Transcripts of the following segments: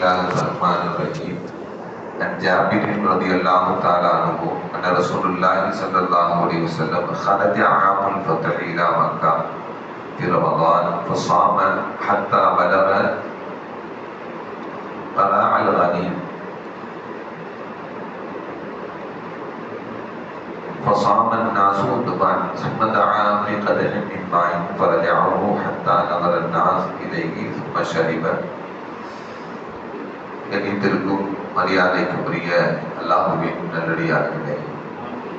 الله الرحمن الرحيم عن جابر رضي الله تعالى عنه أن رسول الله صلى الله عليه وسلم خرج عام الفتح إلى مكة في رمضان فصام حتى بلغ طلع الغنيم فصام الناس دبا ثم دعا في قدح من ماء فرجعه حتى نظر الناس إليه ثم شرب கணித்திருக்கும் மரியாதைக்குரிய அல்லாஹுவின் நல்லடியார்களே.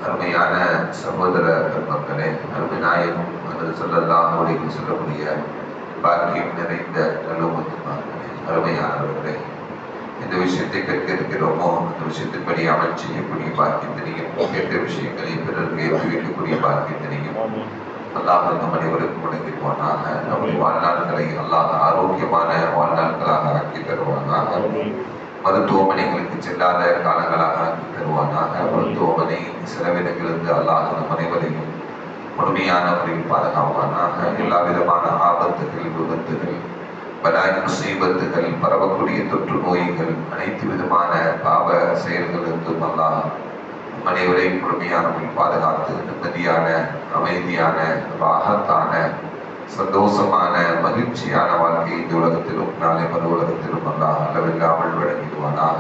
அருமையான சகோதர பெருமக்களே அருமை நாயகம் அல்லது சொல்லலாம் உடைக்கு சொல்லக்கூடிய பாக்கியம் நிறைந்த நல்லுமத்துமார்களே அருமையானவர்களே. எந்த விஷயத்தை கற்க இருக்கிறோமோ அந்த விஷயத்தின்படி அமல் செய்யக்கூடிய பாக்கியத்தினையும் கேட்ட விஷயங்களை பிறருக்கு ஏற்றி பாக்கியத்தினையும் அல்லாஹ் நம் அனைவருக்கும் வழங்கிடுவானாக. நம்முடைய வாழ்நாள்களை அல்லாத ஆரோக்கியமான வாழ்நாள்களாக ஆக்கி தருவானாக மருத்துவமனைகளுக்கு செல்லாத காலங்களாக ஆக்கி தருவானாக? மருத்துவமனை செலவினங்களிலிருந்து அல்லாஹ் நம் அனைவரையும் முழுமையான முறையில் பாதுகாப்பானாக? எல்லா விதமான ஆபத்துகள் விபத்துகள் பலாய் முசீபத்துகள் பரவக்கூடிய தொற்று நோய்கள் அனைத்து விதமான பாவ செயல்களிலிருந்தும் அல்லாஹ் அனைவரையும் முழுமையான முறையில் பாதுகாத்து நிம்மதியான அமைதியான ராகத்தான சந்தோஷமான மகிழ்ச்சியான வாழ்க்கை இந்த உலகத்திலும் நாளை மறு உலகத்திலும் அல்லாஹ் அளவில்லாமல் வழங்கிடுவானாக.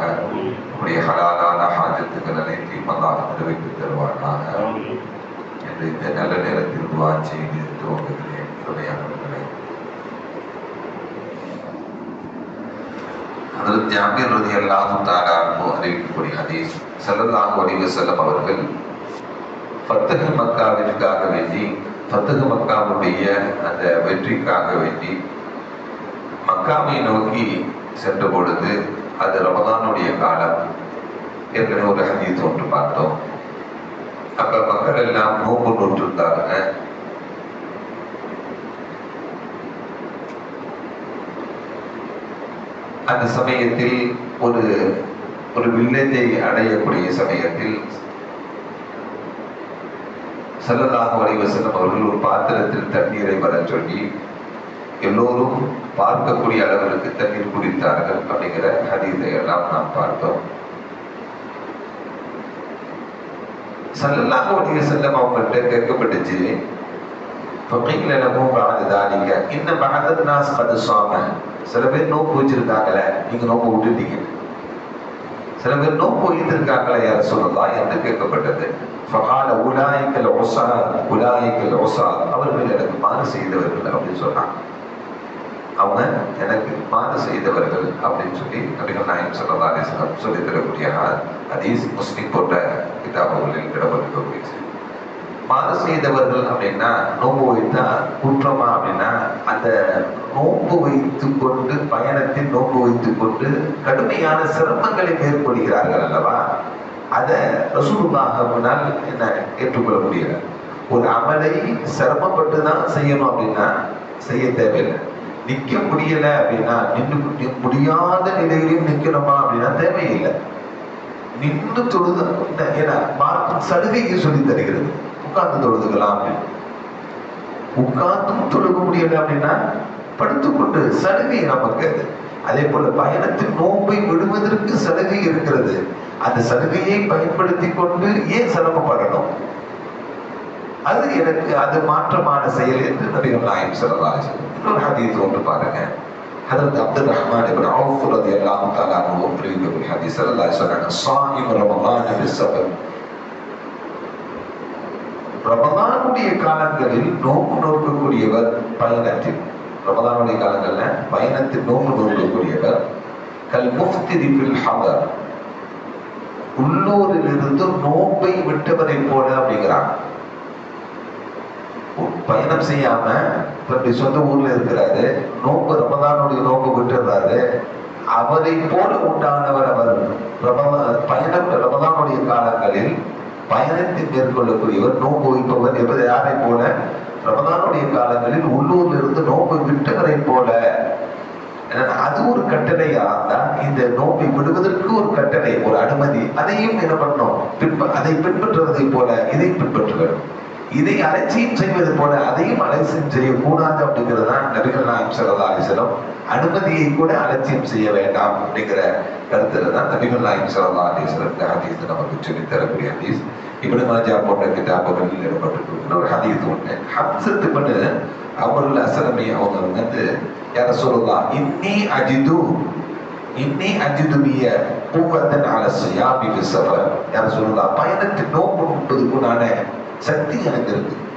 நம்முடைய ஹலாலான ஹாஜத்துக்கள் அனைத்தையும் அல்லாஹ் நிறைவேற்றி தருவானாக. என்று இந்த நல்ல நேரத்தில் துவா செய்து துவங்குகிறேன். துணையாளர்களை அதில் ஜாபீர் ரதி அல்லாஹு தாலா அறிவிக்கக்கூடிய ஹதீஸ் ஸல்லல்லாஹு அலைஹி வஸல்லம் அவர்கள் பத்தக மக்காவிற்காக வேண்டி ஃபத்தஹ் மக்காவுடைய அந்த வெற்றிக்காக வேண்டி மக்காவை நோக்கி சென்ற பொழுது அது ரமதானுடைய காலம். ஏற்கனவே ஒரு ஹதீஸ் ஒன்று பார்த்தோம். அப்ப மக்கள் எல்லாம் நோம்பு நோட்டிருந்தாங்க அந்த சமயத்தில் ஒரு ஒரு வில்லேஜை அடையக்கூடிய சமயத்தில் செல்லதாக வரைவ செல்லும் அவர்கள் ஒரு பாத்திரத்தில் தண்ணீரை வர சொல்லி எல்லோரும் பார்க்கக்கூடிய அளவிற்கு தண்ணீர் குடித்தார்கள் அப்படிங்கிற ஹதீதை எல்லாம் நாம் பார்த்தோம். சல்லல்லாக வணிக செல்லம் அவங்கள்ட்ட கேட்கப்பட்டுச்சு தொகையில் எனக்கும் பகதானிங்க நீங்க பகதர் நாஸ் பது சுவாம சில பேர் நோக்கு வச்சிருந்தாங்களே நீங்க நோக்கு விட்டுட்டீங்க. சில பேர் நோக்கு எழுதியிருக்காங்களே யார் சொல்லலாம் என்று கேட்கப்பட்டது. ஃபகால உலாய்க்கல் ஒசா உலாய்க்கல் ஒசா அவர்கள் எனக்கு மாறு செய்தவர்கள் அப்படின்னு சொன்னான் அவன் எனக்கு மாறு செய்தவர்கள் அப்படின்னு சொல்லி நபிகள் நாயம் சொல்லலாம் சொல்லி தரக்கூடிய அதீஸ் முஸ்லிம் போன்ற கிதாபுகளில் இடம்பெற்றிருக்கக்கூடிய மாறு செய்தவர்கள் அப்படின்னா நோன்பு வைத்தா குற்றமா அப்படின்னா அந்த நோன்பு வைத்து கொண்டு பயணத்தில் நோன்பு வைத்து கொண்டு கடுமையான சிரமங்களை மேற்கொள்கிறார்கள் அல்லவா? அதை ரசூலுல்லாஹ் முன்னால் என்ன ஏற்றுக்கொள்ள முடியல. ஒரு அமலை சிரமப்பட்டு தான் செய்யணும் அப்படின்னா செய்ய தேவையில்லை. நிக்க முடியல அப்படின்னா நின்று முடியாத நிலையிலையும் நிக்கணுமா அப்படின்னா தேவையில்லை. நின்று தொழுது ஏன்னா மார்க்கும் சலுகைக்கு சொல்லி தருகிறது. உட்கார்ந்து தொழுதுக்கலாம் அப்படின்னு உட்கார்ந்தும் தொழுக முடியல அப்படின்னா படுத்துக்கொண்டு சலுகை நமக்கு அது அதே போல பயணத்தில் நோன்பை விடுவதற்கு சலுகை இருக்கிறது அந்த சலுகையை பயன்படுத்தி கொண்டு ஏன் சிரமப்படணும் அது எனக்கு அது மாற்றமான செயல் என்று நபிகள் நாயம் சொல்லலாம் இன்னொரு ஹதீஸ் ஒன்று பாருங்க حضرت عبد الرحمن بن عوف رضي الله تعالى عنه அறிவிக்க ஒரு ஹதீஸ் ஸல்லல்லாஹு அலைஹி வஸல்லம் صائم رمضان بالسبب ரமதானுடைய காலங்களில் நோம்பு நோக்கக்கூடியவர் பயணத்தில். ரமதானுடைய காலங்கள்ல பயணத்தில் நோம்பு நோக்கக்கூடியவர். கல் முஃப்திரிப்பில் ஹவர் ஹதர். உள்ளூரில் இருந்து நோம்பை விட்டவரை போல அப்படிங்கிறாங்க. பயணம் செய்யாம தன்னுடைய சொந்த ஊர்ல இருக்கிறாரு நோம்பு ரமதானுடைய நோம்பு விட்டுறாரு. அவரை போல உண்டானவர் அவர். ரமதான் பயணம் ரமதானுடைய காலங்களில் பயணத்தை மேற்கொள்ளக்கூடியவர் நோன்பு வைப்பவர் என்பது யாரை போல? ரமதானுடைய காலங்களில் உள்ளூர்ல இருந்து நோன்பு விட்டவரை போல. அது ஒரு கட்டளையா? தான் இந்த நோன்பை விடுவதற்கு ஒரு கட்டளை ஒரு அனுமதி. அதையும் என்ன பண்ணணும்? பின்ப அதை பின்பற்றுவதை போல இதை பின்பற்ற வேண்டும் இதை அலட்சியம் செய்வது போல அதையும் அலட்சியம் செய்யக்கூடாது அப்படிங்கிறது தான் நபிகள் நாயம் சல்லா அனுமதியை கூட அலட்சியம் செய்ய வேண்டாம் அப்படிங்கிற கருத்துல தான் நபிகள் நாயம் சல்லா அலிஸ்லம் ஹதீஸ் நமக்கு சொல்லி தரக்கூடிய ஹதீஸ். இப்படி மாஜா போன்ற கிதாபுகளில் இடம்பெற்றிருக்கிற ஒரு ஹதீஸ் ஒன்று ஹம்சத்து பண்ணு அவர்கள் அசலமை அவங்க வந்து யார சொல்லலாம் இன்னி அஜிது இன்னி அஜிதுபிய பூவத்தன் அல யாபி விசவர் யார சொல்லலாம் பயணத்தில் நோம்பு நோன்பதுக்குண்டான சக்தி எனக்கு இருக்கு.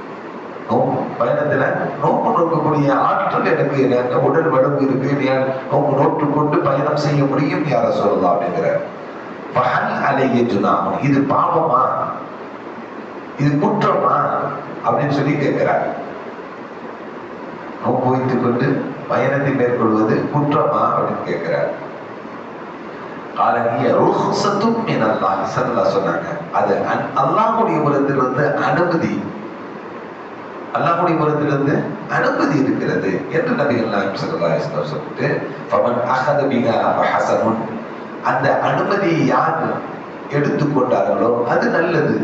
பயணத்துல நோக்கு நோக்கக்கூடிய ஆற்றல் எனக்கு எனக்கு உடல் வலுவு இருக்கு. நான் நோட்டு கொண்டு பயணம் செய்ய முடியும் யார சொல்லலாம் அப்படிங்கிற. பகல் அலைய ஜுனாமன் இது பாவமா? இது குற்றமா? அப்படின்னு சொல்லி கேட்கிறார். நோக்கு வைத்துக் கொண்டு பயணத்தை மேற்கொள்வது குற்றமா? அப்படின்னு கேட்கிறார். காலனிய ருஹ்சத்தும் என் அல்லாஹ் சல்லா சொன்னாங்க அது அன்- அல்லாஹ்வுடைய புறத்திலிருந்து அனுமதி. அல்லாஹ்வுடைய புறத்திலிருந்து அனுமதி இருக்கிறது என்று நபிகள் நாயம் சல்லா சொல்லிட்டு ஃபமன் அஹத பிஹா ஃபஹஸனுன் அந்த அனுமதியை யார் எடுத்துக்கொண்டார்களோ அது நல்லது.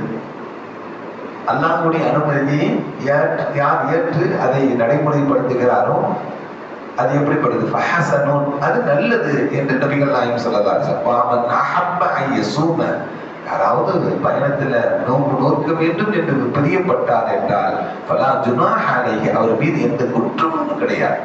அல்லாஹ்வுடைய அனுமதியை யார் ஏற்று அதை நடைமுறைப்படுத்துகிறாரோ அது எப்படிப்படுது ஃபஹஸனுன். அது நல்லது என்று நபிகள் நாயம் ஸல்லல்லாஹு அலைஹி அஹப்ப ஐயசூம யாராவது பயணத்துல நோன்பு நோக்க வேண்டும் என்று பிரியப்பட்டார் என்றால் பலா ஜுனாஹ அவர் மீது எந்த குற்றமும் கிடையாது.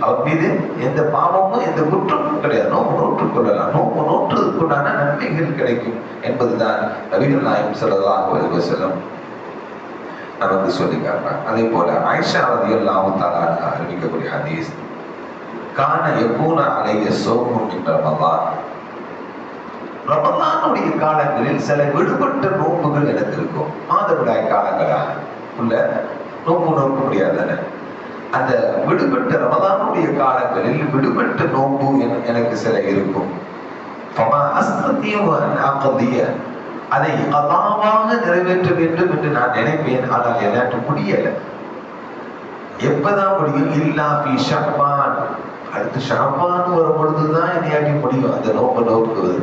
அவர் மீது எந்த பாவமும் எந்த குற்றமும் கிடையாது. நோம்பு நோற்றுக் கொள்ளலாம். நோம்பு நோற்றுக்குண்டான நன்மைகள் கிடைக்கும் என்பதுதான் நபிகள் நாயம் ஸல்லல்லாஹு செல்லும் நமக்கு சொல்லி காட்டுறாங்க அதே போல ஆயிஷா ரதி தஆலா அன்ஹா அறிவிக்கக்கூடிய ஹதீஸ் காண யகூன அலைய சோமும் என்ற ரமலான். ரமதானுடைய காலங்களில் சில விடுபட்ட நோன்புகள் எனக்கு இருக்கும் மாதவிடாய் காலங்களா உள்ள நோன்பு நோக்க முடியாதானே? அந்த விடுபட்ட ரமதானுடைய காலங்களில் விடுபட்ட நோன்பு என- எனக்கு சில இருக்கும். அதை கதாவாக நிறைவேற்ற வேண்டும் என்று நான் நினைப்பேன். ஆனால் என்னாட்டு முடியல. எப்பதான் முடியும்? இல்லா பி ஷப்பான் அடுத்து ஷப்பான் வரும் பொழுதுதான் என்னையாட்டி முடியும். அந்த நோம்பு நோக்குவது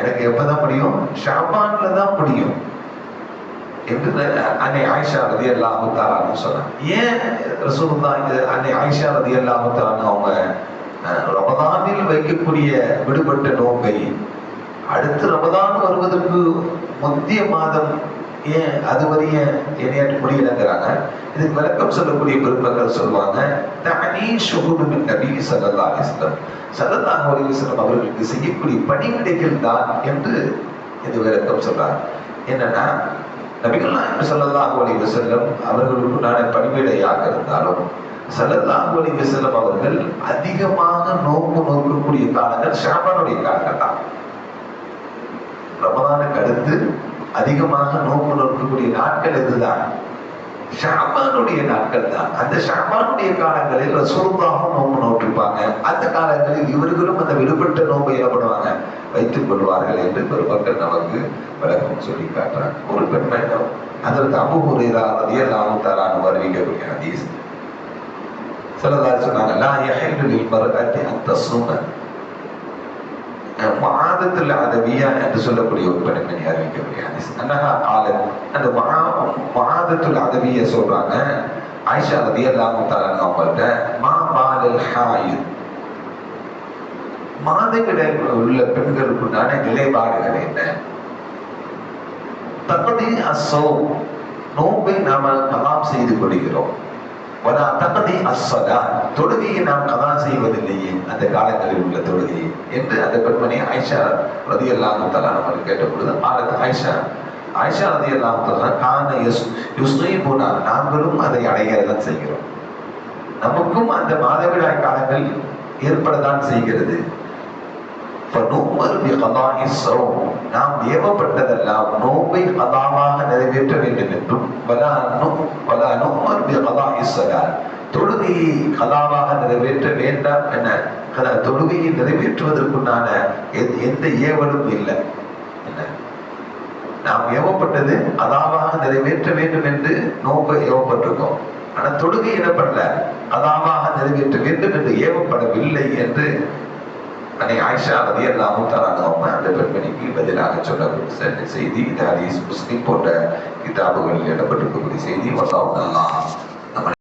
எனக்கு எப்பதான் முடியும்? ஷாபான்ல தான் முடியும். என்று அன்னை ஆயிஷா ரதி அல்லா முத்தாரான்னு சொன்னாங்க. ஏன் ரசூலுல்லாஹ் அன்னை ஆயிஷா ரதி அல்லா முத்தாரான்னு அவங்க ரமதானில் வைக்கக்கூடிய விடுபட்ட நோக்கை அடுத்து ரமதான் வருவதற்கு முந்தைய மாதம் ஏன் அது வரைய என்னையாட்டு முடியலங்கிறாங்க. இதுக்கு விளக்கம் சொல்லக்கூடிய பெருமக்கள் சொல்லுவாங்க தானே சுகுடுமின் நபி சல்லா அலிஸ்லம் வஸல்லம். அலிஸ்லம் அவர்களுக்கு செய்யக்கூடிய பணிவிடைகள் தான் என்று இது விளக்கம் சொல்றாங்க. என்னன்னா நபிகள் நாயகம் சல்லல்லாஹு அலைஹி வஸல்லம் அவர்களுக்கு நான் பணிவிடையாக இருந்தாலும் சல்லல்லாஹு அலைஹி வஸல்லம் அவர்கள் அதிகமாக நோக்கு நோக்கக்கூடிய காலங்கள் ஷாபானுடைய காலங்கள் தான். ரமதானுக்கு அடுத்து அதிகமாக நோக்கு நோக்கக்கூடிய நாட்கள் இதுதான் ஷாபானுடைய நாட்கள் தான். அந்த ஷாபானுடைய காலங்களில் ரசூலுல்லாஹும் நோம்பு நோட்டிருப்பாங்க அந்த காலங்களில் இவர்களும் அந்த விடுபட்ட நோம்பு ஏற்படுவாங்க வைத்துக் கொள்வார்கள் என்று பெருமக்கள் நமக்கு விளக்கம் சொல்லி காட்டுறாங்க. ஒரு பெண்மணி அதற்கு அபு ஹுரைரா ரலியல்லாஹு தஆலா அன்ஹு அறிவிக்கக்கூடிய ஹதீஸ். ஸல்லல்லாஹு சொன்னாங்க லா யஹில்லு லில் மர்அத்தி அன் தஸ்ஸும. மாதத்தில் அதவியா என்று சொல்லக்கூடிய ஒரு பெண்மணி அறிவிக்கக்கூடிய ஹதீஸ் அன்னஹா காலத் அந்த மாதத்துல் அதவிய சொல்றாங்க. ஆயிஷா ரலியல்லாஹு தஆலா அவங்கள்ட்ட மா பாலல் ஹாயித் மாதவிடாய் உள்ள பெண்களுக்குண்டான நிலைப்பாடுகள் என்ன? தகுதி அசோ நோன்பை நாம கலாம் செய்து கொள்கிறோம். வலா தகதி அஸ்வதா தொழுகையை நாம் கதா செய்வதில்லையே. அந்த காலங்களில் உள்ள தொழுகையை என்று அந்த பெண்மணி ஐஷா ரதி அல்லாஹு தலா அவர் கேட்டபொழுது ஆரத் ஐஷா ஐஷா ரதி அல்லாஹு தலா கான யுஸ்னி நாங்களும் அதை அடைகிறதான் செய்கிறோம். நமக்கும் அந்த மாதவிடாய் காலங்கள் ஏற்படத்தான் செய்கிறது. நாம் ஏவப்பட்டதெல்லாம் நோம்பை கதாவாக நிறைவேற்ற வேண்டும் என்றும் தொழுகையை கதாவாக நிறைவேற்ற வேண்டாம் என தொழுகையை நிறைவேற்றுவதற்குண்டான எந்த ஏவலும் இல்லை. என்ன? நாம் ஏவப்பட்டது அதாவாக நிறைவேற்ற வேண்டும் என்று நோக்க ஏவப்பட்டிருக்கோம். ஆனால் தொழுகை எனப்படல அதாவாக நிறைவேற்ற வேண்டும் என்று ஏவப்படவில்லை என்று ஆயிஷா ரதி அல்லாமும் தராங்க அந்த பெண்மணிக்கு பதிலாக சொல்லக்கூடிய செய்தி. இது ஹதீஸ் முஸ்லிம் போன்ற கிதாபுகளில் இடப்பட்டிருக்கக்கூடிய செய்தி. வல்லாவுக்கு